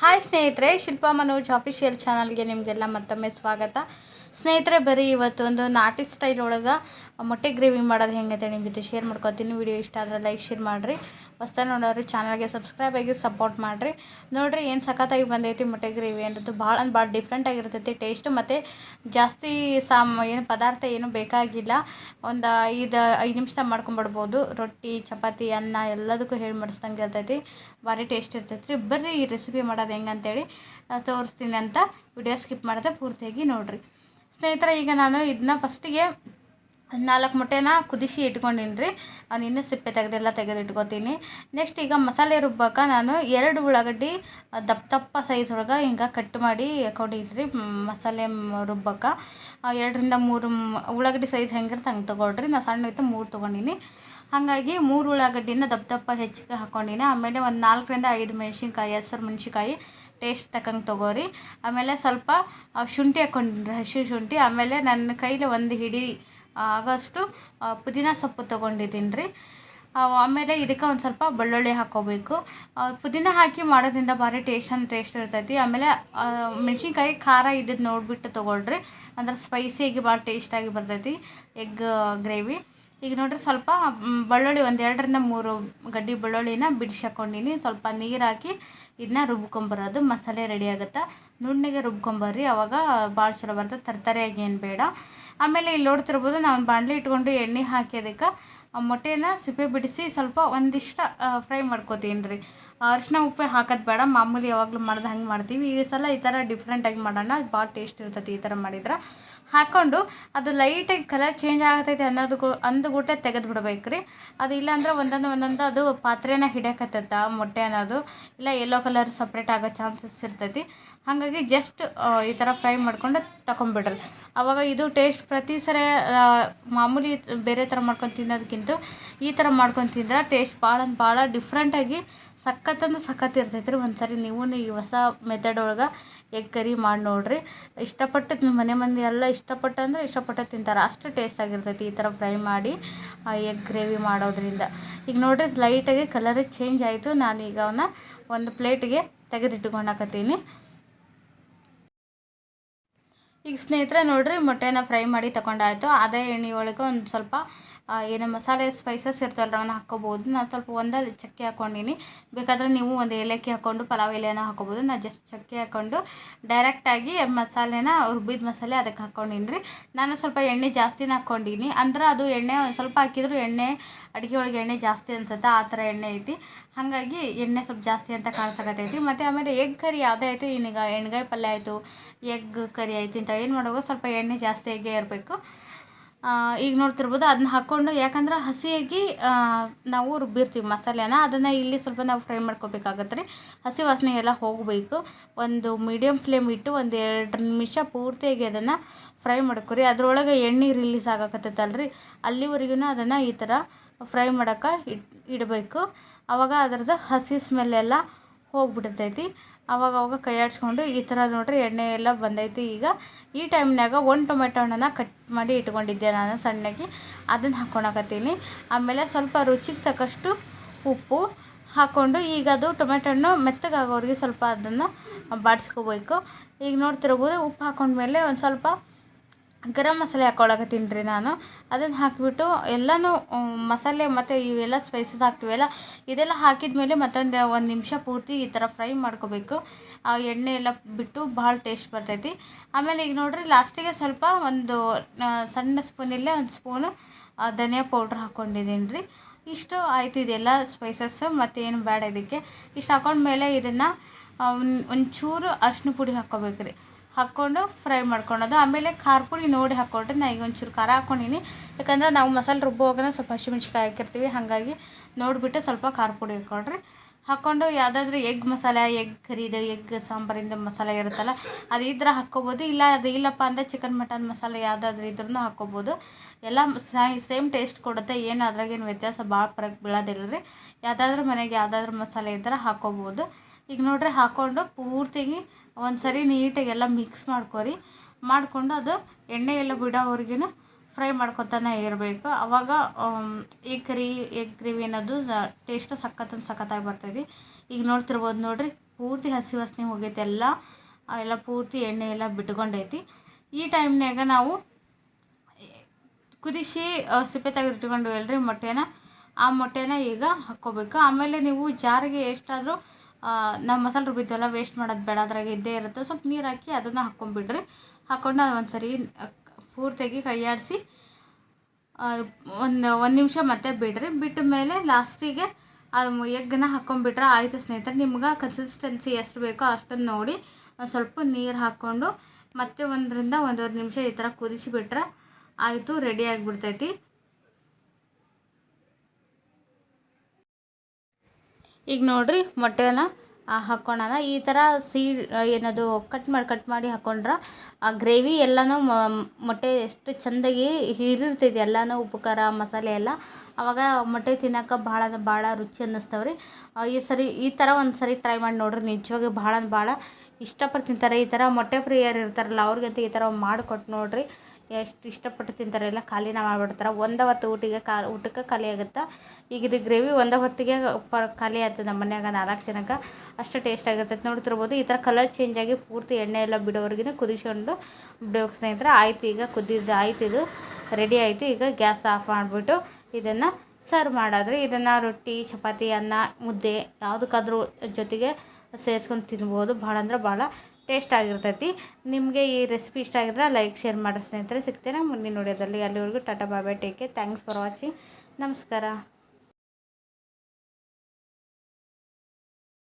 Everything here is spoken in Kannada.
ಹಾಯ್ ಸ್ನೇಹಿತರೆ, ಶಿಲ್ಪಾ ಮನೋಜ್ ಅಫಿಷಿಯಲ್ ಚಾನಲ್ಗೆ ನಿಮಗೆಲ್ಲ ಮತ್ತೊಮ್ಮೆ ಸ್ವಾಗತ. ಸ್ನೇಹಿತರೆ, ಬರೀ ಇವತ್ತೊಂದು ನಾಟಿ ಸ್ಟೈಲ್ ಒಳಗೆ ಮೊಟ್ಟೆ ಗ್ರೇವಿ ಮಾಡೋದು ಹೆಂಗೆ ಅಂತ ನಿಮ್ಮ ಜೊತೆ ಶೇರ್ ಮಾಡ್ಕೊತೀನಿ. ವಿಡಿಯೋ ಇಷ್ಟ ಆದರೆ ಲೈಕ್ ಶೇರ್ ಮಾಡಿರಿ. ಹೊಸ್ತ ನೋಡೋರು ಚಾನಲ್ಗೆ ಸಬ್ಸ್ಕ್ರೈಬ್ ಆಗಿ ಸಪೋರ್ಟ್ ಮಾಡಿರಿ. ನೋಡಿರಿ ಏನು ಸಖತ್ತಾಗಿ ಬಂದೈತಿ ಮೊಟ್ಟೆ ಗ್ರೇವಿ ಅನ್ನೋದು ಭಾಳ ಅಂದ್ರೆ ಭಾಳ ಡಿಫ್ರೆಂಟ್ ಆಗಿರ್ತೈತಿ ಟೇಸ್ಟ್ ಮತ್ತು ಜಾಸ್ತಿ ಸಾಮ್ ಏನು ಪದಾರ್ಥ ಏನು ಬೇಕಾಗಿಲ್ಲ. ಒಂದು ಐದು ಐದು ನಿಮಿಷದಾಗ ಮಾಡ್ಕೊಂಬಿಡ್ಬೋದು. ರೊಟ್ಟಿ, ಚಪಾತಿ, ಅನ್ನ ಎಲ್ಲದಕ್ಕೂ ಹೇಳಿ ಮಾಡಿಸ್ದಂಗೆ ಇರ್ತೈತಿ. ಭಾರಿ ಟೇಸ್ಟ್ ಇರ್ತೈತಿ ರೀ ಬರ್ರಿ ಈ ರೆಸಿಪಿ ಮಾಡೋದು ಹೆಂಗೆ ಅಂತೇಳಿ ತೋರಿಸ್ತೀನಿ ಅಂತ. ವಿಡಿಯೋ ಸ್ಕಿಪ್ ಮಾಡಿದೆ ಪೂರ್ತಿಯಾಗಿ ನೋಡಿರಿ. ಸ್ನೇಹಿತರೆ, ಈಗ ನಾನು ಇದನ್ನ ಫಸ್ಟಿಗೆ ನಾಲ್ಕು ಮೊಟ್ಟೆನ ಕುದಿಸಿ ಇಟ್ಕೊಂಡಿನಿ ರೀ ನಾನು ಇನ್ನೂ ಸಿಪ್ಪೆ ತೆಗೆದೆಲ್ಲ ತೆಗೆದು ಇಟ್ಕೊತೀನಿ ನೆಕ್ಸ್ಟ್ ಈಗ ಮಸಾಲೆ ರುಬ್ಬಕ್ಕೆ ನಾನು ಎರಡು ಉಳ್ಳಾಗಡ್ಡಿ ದಪ್ಪ ದಪ್ಪ ಸೈಜ್ ಒಳಗೆ ಹಿಂಗೆ ಕಟ್ ಮಾಡಿ ಹಾಕೊಂಡಿನಿ ರೀ ಮಸಾಲೆ ರುಬ್ಬಕ್ಕೆ ಎರಡರಿಂದ ಮೂರು ಉಳ್ಳಾಗಡ್ಡಿ ಸೈಜ್ ಹೆಂಗಿರುತ್ತೆ ಹಂಗೆ ತೊಗೊಳ್ರಿ. ನಾನು ಸಣ್ಣ ಇತ್ತು ಮೂರು ತೊಗೊಂಡಿನಿ. ಹಾಗಾಗಿ ಮೂರು ಉಳ್ಳಾಗಡ್ಡಿನ ದಪ್ಪ ದಪ್ಪ ಹೆಚ್ಚಿಗೆ ಹಾಕ್ಕೊಂಡಿನಿ ಆಮೇಲೆ ಒಂದು ನಾಲ್ಕರಿಂದ ಐದು ಮೆಣಸಿನ್ಕಾಯಿ, ಹೆಸರು ಮೆಣಸಿನ್ಕಾಯಿ ಟೇಸ್ಟ್ ತಕ್ಕಂಗೆ ತೊಗೋರಿ. ಆಮೇಲೆ ಸ್ವಲ್ಪ ಶುಂಠಿ ಹಾಕೊಂಡಿನಿ ಹಸಿ ಶುಂಠಿ. ಆಮೇಲೆ ನನ್ನ ಕೈಲಿ ಒಂದು ಹಿಡಿ ಆಗೋಷ್ಟು ಪುದೀನ ಸೊಪ್ಪು ತೊಗೊಂಡಿದ್ದೀನಿ ರೀ ಆಮೇಲೆ ಇದಕ್ಕೆ ಒಂದು ಸ್ವಲ್ಪ ಬೆಳ್ಳುಳ್ಳಿ ಹಾಕ್ಕೋಬೇಕು ಪುದೀನ ಹಾಕಿ ಮಾಡೋದ್ರಿಂದ ಭಾರಿ ಟೇಸ್ಟ್ ಅಂದ್ರೆ ಟೇಸ್ಟ್ ಇರ್ತೈತಿ. ಆಮೇಲೆ ಮೆಣಸಿನ್ಕಾಯಿ ಖಾರ ಇದ್ದದ್ದು ನೋಡಿಬಿಟ್ಟು ತೊಗೊಳ್ರಿ. ಅಂದ್ರೆ ಸ್ಪೈಸಿಯಾಗಿ ಭಾಳ ಟೇಸ್ಟಾಗಿ ಬರ್ತೈತಿ ಎಗ್ ಗ್ರೇವಿ ಈಗ ನೋಡ್ರಿ ಸ್ವಲ್ಪ ಬೆಳ್ಳುಳ್ಳಿ ಒಂದು ಎರಡರಿಂದ ಮೂರು ಗಡ್ಡಿ ಬೆಳ್ಳುಳ್ಳಿನ ಬಿಡಿಸಿ ಹಾಕ್ಕೊಂಡಿನಿ ಸ್ವಲ್ಪ ನೀರು ಹಾಕಿ ಇದನ್ನ ರುಬ್ಕೊಂಬರೋದು ಮಸಾಲೆ ರೆಡಿ ಆಗುತ್ತೆ? ನುಣ್ಣಗೆ ರುಬ್ಕೊಂಬರ್ರಿ ಅವಾಗ ಭಾಳ ಚಲೋ ಬರ್ತದೆ. ತರ್ತರಿಯಾಗಿ ಏನು ಬೇಡ. ಆಮೇಲೆ ಇಲ್ಲಿ ನೋಡ್ತಿರ್ಬೋದು ನಾನು ಬಾಣಲಿ ಇಟ್ಕೊಂಡು ಎಣ್ಣೆ ಹಾಕಿ ಅದಕ್ಕೆ ಮೊಟ್ಟೆನ ಸಿಪ್ಪೆ ಬಿಡಿಸಿ ಸ್ವಲ್ಪ ಒಂದಿಷ್ಟು ಫ್ರೈ ಮಾಡ್ಕೋತೀನಿ ರೀ ಅರಿಶಿನ ಉಪ್ಪು ಹಾಕೋದು ಬೇಡ, ಮಾಮೂಲಿ ಯಾವಾಗಲೂ ಮಾಡ್ದೆ ಹಂಗೆ ಮಾಡ್ತೀವಿ. ಈ ಸಲ ಈ ಥರ ಡಿಫ್ರೆಂಟಾಗಿ ಮಾಡೋಣ ಭಾಳ ಟೇಸ್ಟ್ ಇರ್ತೈತಿ ಈ ಥರ ಮಾಡಿದ್ರೆ. ಹಾಕ್ಕೊಂಡು ಅದು ಲೈಟಾಗಿ ಕಲರ್ ಚೇಂಜ್ ಆಗತೈತಿ ಅನ್ನೋದು ಅಂದುಗೂಟೆ ತೆಗೆದು ಬಿಡ್ಬೇಕು ರೀ ಅದು ಇಲ್ಲಾಂದ್ರೆ ಒಂದೊಂದು ಒಂದೊಂದು ಅದು ಪಾತ್ರೆನ ಹಿಡಿಯಕತ್ತ ಮೊಟ್ಟೆ ಅನ್ನೋದು. ಇಲ್ಲ ಯೆಲ್ಲೋ ಕಲರ್ ಸಪ್ರೇಟ್ ಆಗೋ ಚಾನ್ಸಸ್ ಇರ್ತೈತಿ. ಹಾಗಾಗಿ ಜಸ್ಟ್ ಈ ಥರ ಫ್ರೈ ಮಾಡ್ಕೊಂಡು ತಗೊಂಬಿಡ್ರಿ ಅವಾಗ ಇದು ಟೇಸ್ಟ್ ಪ್ರತಿ ಸರಿ ಮಾಮೂಲಿ ಬೇರೆ ಥರ ಮಾಡ್ಕೊಂಡು ತಿನ್ನೋದಕ್ಕಿಂತ ಈ ಥರ ಮಾಡ್ಕೊಂಡು ತಿಂದ್ರೆ ಟೇಸ್ಟ್ ಭಾಳ ಅಂದ್ರೆ ಭಾಳ ಡಿಫ್ರೆಂಟಾಗಿ ಸಖತ್ತಂದ್ರೆ ಸಖತ್ ಇರ್ತೈತೆ ರೀ ಒಂದು ಸರಿ ನೀವು ಈ ಹೊಸ ಮೆಥಡ್ ಒಳಗೆ ಎಗ್ ಕರಿ ಮಾಡಿ ನೋಡ್ರಿ. ಇಷ್ಟಪಟ್ಟು ನಿಮ್ಮ ಮನೆ ಮಂದಿ ಎಲ್ಲ ಇಷ್ಟಪಟ್ಟು ಅಂದರೆ ಇಷ್ಟಪಟ್ಟು ತಿಂತಾರೆ. ಅಷ್ಟು ಟೇಸ್ಟ್ ಆಗಿರ್ತೈತಿ ಈ ಥರ ಫ್ರೈ ಮಾಡಿ ಎಗ್ ಗ್ರೇವಿ ಮಾಡೋದ್ರಿಂದ. ಈಗ ನೋಡ್ರಿ ಲೈಟಾಗಿ ಕಲರ್ ಚೇಂಜ್ ಆಯಿತು. ನಾನೀಗ ಅವನ್ನ ಒಂದು ಪ್ಲೇಟಿಗೆ ತೆಗೆದಿಟ್ಕೊಂಡಾಕತ್ತೀನಿ ಈಗ ಸ್ನೇಹಿತರೆ ನೋಡಿರಿ ಮೊಟ್ಟೆನ ಫ್ರೈ ಮಾಡಿ ತಗೊಂಡಾಯ್ತು ಅದೇ ಎಣ್ಣೆ ಒಳಗೆ ಒಂದು ಸ್ವಲ್ಪ ಏನು ಮಸಾಲೆ ಸ್ಪೈಸಸ್ ಇರ್ತವಲ್ಲ ಅವನ್ನ ಹಾಕ್ಕೋಬೋದು. ನಾನು ಸ್ವಲ್ಪ ಒಂದು ಚಕ್ಕೆ ಹಾಕ್ಕೊಂಡಿನಿ ಬೇಕಾದರೆ ನೀವು ಒಂದು ಏಲಕ್ಕಿ ಹಾಕ್ಕೊಂಡು ಪಲಾವ್ ಎಲೆನ ಹಾಕ್ಕೋಬೋದು. ನಾನು ಜಸ್ಟ್ ಚಕ್ಕೆ ಹಾಕ್ಕೊಂಡು ಡೈರೆಕ್ಟಾಗಿ ಮಸಾಲೆನ, ರುಬ್ಬಿದ ಮಸಾಲೆ ಅದಕ್ಕೆ ಹಾಕ್ಕೊಂಡಿನಿ ರೀ ನಾನು ಸ್ವಲ್ಪ ಎಣ್ಣೆ ಜಾಸ್ತಿನ ಹಾಕ್ಕೊಂಡಿನಿ ಅಂದ್ರೆ ಅದು ಎಣ್ಣೆ, ಸ್ವಲ್ಪ ಹಾಕಿದ್ರು ಎಣ್ಣೆ, ಅಡುಗೆ ಒಳಗೆ ಎಣ್ಣೆ ಜಾಸ್ತಿ ಅನ್ಸುತ್ತೆ, ಆ ಥರ ಎಣ್ಣೆ ಐತಿ. ಹಾಗಾಗಿ ಎಣ್ಣೆ ಸ್ವಲ್ಪ ಜಾಸ್ತಿ ಅಂತ ಕಾಣಿಸಕತ್ತೈತಿ ಮತ್ತು ಆಮೇಲೆ ಎಗ್ ಕರಿ ಯಾವುದೇ ಆಯಿತು, ಈಗ ಎಣ್ಗಾಯಿ ಪಲ್ಯ ಆಯಿತು ಎಗ್ ಕರಿ ಆಯಿತು ಇಂಥ ಏನು ಮಾಡುವಾಗ ಸ್ವಲ್ಪ ಎಣ್ಣೆ ಜಾಸ್ತಿ ಜಾಸ್ತಿಯಾಗೇ ಇರಬೇಕು. ಈಗ ನೋಡ್ತಿರ್ಬೋದು ಅದನ್ನ ಹಾಕ್ಕೊಂಡು ಯಾಕಂದ್ರೆ ಹಸಿಯಾಗಿ ನಾವು ರುಬ್ಬಿರ್ತೀವಿ ಮಸಾಲೆನ, ಅದನ್ನು ಇಲ್ಲಿ ಸ್ವಲ್ಪ ನಾವು ಫ್ರೈ ಮಾಡ್ಕೋಬೇಕಾಗತ್ತೆ ರೀ. ಹಸಿ ವಾಸನೆ ಎಲ್ಲ ಹೋಗಬೇಕು. ಒಂದು ಮೀಡಿಯಮ್ ಫ್ಲೇಮ್ ಇಟ್ಟು ಒಂದು ಎರಡು ನಿಮಿಷ ಪೂರ್ತಿಯಾಗಿ ಅದನ್ನು ಫ್ರೈ ಮಾಡ್ಕೊರಿ. ಅದರೊಳಗೆ ಎಣ್ಣೆ ರಿಲೀಸ್ ಆಗಕತ್ತೈತಲ್ರಿ. ಅಲ್ಲಿವರೆಗೂ ಅದನ್ನು ಈ ಥರ ಫ್ರೈ ಮಾಡೋಕೆ ಇಡಬೇಕು. ಆವಾಗ ಅದ್ರದ್ದು ಹಸಿ ಸ್ಮೆಲ್ ಎಲ್ಲ ಹೋಗ್ಬಿಡ್ತೈತಿ. ಅವಾಗ ಕೈ ಆಡಿಸ್ಕೊಂಡು ಈ ಥರ ನೋಡ್ರಿ ಎಣ್ಣೆ ಎಲ್ಲ ಬಂದೈತಿ. ಈಗ ಈ ಟೈಮ್ನಾಗ ಒಂದು ಟೊಮೆಟೊ ಹಣ್ಣನ್ನು ಕಟ್ ಮಾಡಿ ಇಟ್ಕೊಂಡಿದ್ದೆ ನಾನು ಸಣ್ಣಗೆ. ಅದನ್ನು ಹಾಕ್ಕೊಳಕತ್ತೀನಿ ಆಮೇಲೆ ಸ್ವಲ್ಪ ರುಚಿಗೆ ತಕ್ಕಷ್ಟು ಉಪ್ಪು ಹಾಕ್ಕೊಂಡು ಈಗ ಅದು ಟೊಮೆಟೊ ಹಣ್ಣು ಮೆತ್ತಗಾಗೋರಿಗೆ ಸ್ವಲ್ಪ ಅದನ್ನು ಬಾಡಿಸ್ಕೋಬೇಕು. ಈಗ ನೋಡ್ತಿರ್ಬೋದು ಉಪ್ಪು ಹಾಕೊಂಡ್ಮೇಲೆ ಒಂದು ಸ್ವಲ್ಪ ಗರಂ ಮಸಾಲೆ ಹಾಕ್ಕೊಳಕತ್ತೀನಿ ರೀ ನಾನು. ಅದನ್ನು ಹಾಕಿಬಿಟ್ಟು ಎಲ್ಲನೂ ಮಸಾಲೆ ಮತ್ತು ಇವೆಲ್ಲ ಸ್ಪೈಸಸ್ ಹಾಕ್ತೀವಲ್ಲ, ಇದೆಲ್ಲ ಹಾಕಿದ ಮೇಲೆ ಮತ್ತೊಂದು ಒಂದು ನಿಮಿಷ ಪೂರ್ತಿ ಈ ಥರ ಫ್ರೈ ಮಾಡ್ಕೋಬೇಕು. ಆ ಎಣ್ಣೆ ಎಲ್ಲ ಬಿಟ್ಟು ಭಾಳ ಟೇಸ್ಟ್ ಬರ್ತೈತಿ. ಆಮೇಲೆ ಈಗ ನೋಡಿರಿ ಲಾಸ್ಟಿಗೆ ಸ್ವಲ್ಪ ಒಂದು ಸಣ್ಣ ಸ್ಪೂನಲ್ಲೇ ಒಂದು ಸ್ಪೂನು ಧನಿಯಾ ಪೌಡ್ರ್ ಹಾಕ್ಕೊಂಡಿದ್ದೀನಿ ರೀ ಇಷ್ಟು ಆಯಿತು ಇದೆಲ್ಲ ಸ್ಪೈಸಸ್ ಮತ್ತೇನು ಬೇಡ ಇದಕ್ಕೆ. ಇಷ್ಟು ಹಾಕೊಂಡ್ಮೇಲೆ ಇದನ್ನು ಒಂಚೂರು ಅರಿಶಿನ ಪುಡಿ ಹಾಕ್ಕೋಬೇಕು ರೀ ಹಾಕ್ಕೊಂಡು ಫ್ರೈ ಮಾಡ್ಕೊಳೋದು ಆಮೇಲೆ ಖಾರ ಪುಡಿ ನೋಡಿ ಹಾಕ್ಕೊಟ್ರೆ ನಾ ಈಗ ಒಂಚೂರು ಖಾರ ಹಾಕ್ಕೊಂಡಿನಿ. ಯಾಕಂದ್ರೆ ನಾವು ಮಸಾಲೆ ರುಬ್ಬುವಾಗ ಸ್ವಲ್ಪ ಹಸಿಮೆಣ್ಸಿಕಾಯಿ ಹಾಕಿರ್ತೀವಿ. ಹಾಗಾಗಿ ನೋಡಿಬಿಟ್ಟು ಸ್ವಲ್ಪ ಖಾರ ಪುಡಿ ಹಾಕ್ಕೊಳ್ರಿ ಹಾಕ್ಕೊಂಡು ಯಾವುದಾದ್ರೂ ಎಗ್ ಮಸಾಲೆ, ಎಗ್ ಕರಿದು, ಎಗ್ ಸಾಂಬಾರಿಂದ ಮಸಾಲೆ ಇರುತ್ತಲ್ಲ, ಅದು ಇದ್ರೆ ಹಾಕ್ಕೋಬೋದು. ಇಲ್ಲ, ಅದು ಇಲ್ಲಪ್ಪ ಅಂದರೆ ಚಿಕನ್ ಮಟನ್ ಮಸಾಲೆ ಯಾವುದಾದ್ರೂ ಇದ್ರೂ ಹಾಕ್ಕೋಬೋದು. ಎಲ್ಲ ಸೇಮ್ ಟೇಸ್ಟ್ ಕೊಡುತ್ತೆ. ಏನು ಅದ್ರಾಗೇನು ವ್ಯತ್ಯಾಸ ಭಾಳ ಪರಕ್ ಬೀಳೋದಿಲ್ಲ ರೀ ಯಾವುದಾದ್ರೂ ಮನೆಗೆ ಯಾವುದಾದ್ರೂ ಮಸಾಲೆ ಇದ್ರೆ ಹಾಕ್ಕೋಬೋದು. ಈಗ ನೋಡ್ರಿ ಹಾಕ್ಕೊಂಡು ಪೂರ್ತಿಗೆ ಒಂದು ಸರಿ ನೀಟಾಗಿ ಎಲ್ಲ ಮಿಕ್ಸ್ ಮಾಡ್ಕೊರಿ. ಮಾಡಿಕೊಂಡು ಅದು ಎಣ್ಣೆ ಎಲ್ಲ ಬಿಡೋವರೆಗೂ ಫ್ರೈ ಮಾಡ್ಕೊತಾನೆ ಇರಬೇಕು. ಆವಾಗ ಈ ಕರಿ ಎಗ್ ಗ್ರೇವಿ ಅನ್ನೋದು ಟೇಸ್ಟ್ ಸಖತ್ತಂದು ಸಖತ್ತಾಗಿ ಬರ್ತೈತಿ. ಈಗ ನೋಡ್ತಿರ್ಬೋದು ನೋಡಿರಿ, ಪೂರ್ತಿ ಹಸಿ ವಾಸನೆ ಹೋಗೈತೆ ಎಲ್ಲ. ಎಲ್ಲ ಪೂರ್ತಿ ಎಣ್ಣೆ ಎಲ್ಲ ಬಿಟ್ಕೊಂಡೈತಿ. ಈ ಟೈಮ್ನಾಗ ನಾವು ಕುದಿಸಿ ಸಿಪ್ಪೆ ತೆಗೆದಿಟ್ಕೊಂಡು ಹೇಳ್ರಿ ಮೊಟ್ಟೆನ. ಆ ಮೊಟ್ಟೆನ ಈಗ ಹಾಕ್ಕೋಬೇಕು. ಆಮೇಲೆ ನೀವು ಜಾರಿಗೆ ಎಷ್ಟಾದರೂ ನಾವು ಮಸಾಲೆ ರುಬ್ಬಿದ್ದೆಲ್ಲ ವೇಸ್ಟ್ ಮಾಡೋದು ಬೇಡ, ಅದ್ರಾಗ ಇದ್ದೇ ಇರುತ್ತೆ. ಸ್ವಲ್ಪ ನೀರು ಹಾಕಿ ಅದನ್ನು ಹಾಕ್ಕೊಂಬಿಡ್ರಿ ಹಾಕ್ಕೊಂಡು ಒಂದು ಸರಿ ಪೂರ್ತಿಯಾಗಿ ಕೈಯಾಡಿಸಿ ಒಂದು ಒಂದು ನಿಮಿಷ ಮತ್ತೆ ಬಿಡ್ರಿ. ಬಿಟ್ಟ ಮೇಲೆ ಲಾಸ್ಟಿಗೆ ಎಗ್ಗನ್ನ ಹಾಕ್ಕೊಂಬಿಟ್ರೆ ಆಯಿತು ಸ್ನೇಹಿತರೆ. ನಿಮ್ಗೆ ಕನ್ಸಿಸ್ಟೆನ್ಸಿ ಎಷ್ಟು ಬೇಕೋ ಅಷ್ಟನ್ನು ನೋಡಿ ಸ್ವಲ್ಪ ನೀರು ಹಾಕ್ಕೊಂಡು ಮತ್ತೆ ಒಂದರಿಂದ ಒಂದೂವರೆ ನಿಮಿಷ ಈ ಥರ ಕುದಿಸಿಬಿಟ್ರೆ ಆಯಿತು ರೆಡಿ ಆಗಿಬಿಡ್ತೈತಿ. ಈಗ ನೋಡಿರಿ ಮೊಟ್ಟೆನ ಹಾಕ್ಕೊಳ್ಳೋಣ ಈ ಥರ ಸೀ ಏನದು ಕಟ್ ಮಾಡಿ ಕಟ್ ಮಾಡಿ ಹಾಕ್ಕೊಂಡ್ರೆ ಆ ಗ್ರೇವಿ ಎಲ್ಲನೂ ಮೊಟ್ಟೆ ಎಷ್ಟು ಚೆಂದಾಗಿ ಹೀರಿರ್ತೈತಿ, ಎಲ್ಲನೂ ಉಪ್ಪು ಖಾರ ಮಸಾಲೆ ಎಲ್ಲ. ಆವಾಗ ಮೊಟ್ಟೆ ತಿನ್ನೋಕೆ ಭಾಳ ಭಾಳ ರುಚಿ ಅನ್ನಿಸ್ತವೆ ರೀ ಈ ಸರಿ, ಈ ಥರ ಒಂದು ಸರಿ ಟ್ರೈ ಮಾಡಿ ನೋಡಿರಿ ನಿಜವಾಗಿ ಭಾಳ ಭಾಳ ಇಷ್ಟಪಟ್ಟು ತಿಂತಾರೆ. ಈ ಥರ ಮೊಟ್ಟೆ ಪ್ರಿಯರು ಇರ್ತಾರಲ್ಲ, ಅವ್ರಿಗಂತೂ ಈ ಥರ ಮಾಡಿಕೊಟ್ಟು ನೋಡ್ರಿ. ಎಷ್ಟು ಇಷ್ಟಪಟ್ಟು ತಿಂತಾರೆ ಎಲ್ಲ ಖಾಲಿನ ಮಾಡಿಬಿಡ್ತಾರೆ ಒಂದು ಹೊತ್ತು ಊಟಿಗೆ ಕಾ ಊಟಕ್ಕೆ ಖಾಲಿ ಆಗುತ್ತೆ? ಈಗ ಇದು ಗ್ರೇವಿ ಒಂದು ಹೊತ್ತಿಗೆ ಪ ಖಾಲಿ ಆಗ್ತದೆ ನಮ್ಮ ಮನ್ಯಾಗ, ನಾಲ್ಕು ಜನಕ್ಕೆ. ಅಷ್ಟು ಟೇಸ್ಟ್ ಆಗಿರ್ತೈತೆ. ನೋಡ್ತಿರ್ಬೋದು ಈ ಥರ ಕಲರ್ ಚೇಂಜ್ ಆಗಿ ಪೂರ್ತಿ ಎಣ್ಣೆ ಎಲ್ಲ ಬಿಡೋವರೆಗಿನ ಕುದಿಸ್ಕೊಂಡು ಬಿಡೋಕೆ ಸ್ನೇಹಿತರೆ, ಆಯ್ತು ಈಗ ಕುದ್ದಿದ್ದು ಆಯ್ತು ಇದು ರೆಡಿ ಆಯಿತು. ಈಗ ಗ್ಯಾಸ್ ಆಫ್ ಮಾಡಿಬಿಟ್ಟು ಇದನ್ನು ಸರ್ವ್ ಮಾಡಿದ್ರೆ ಇದನ್ನು ರೊಟ್ಟಿ, ಚಪಾತಿ, ಅನ್ನ, ಮುದ್ದೆ, ಯಾವುದಕ್ಕಾದ್ರೂ ಜೊತೆಗೆ ಸೇರಿಸ್ಕೊಂಡು ತಿನ್ಬೋದು. ಭಾಳ ಅಂದ್ರೆ ಭಾಳ ಟೇಸ್ಟ್ ಆಗಿರ್ತೈತಿ. ನಿಮಗೆ ಈ ರೆಸಿಪಿ ಇಷ್ಟ ಆಗಿದ್ರೆ ಲೈಕ್ ಶೇರ್ ಮಾಡಿ ಸ್ನೇಹಿತರೆ. ಸಿಗ್ತೇನೆ ಮುಂದಿನ ವಿಡಿಯೋದಲ್ಲಿ ಅಲ್ಲಿವರೆಗೂ ಟಾಟಾ ಬಾಬಾ ಟೇಕೆ ಥ್ಯಾಂಕ್ಸ್ ಫಾರ್ ವಾಚಿಂಗ್ ನಮಸ್ಕಾರ.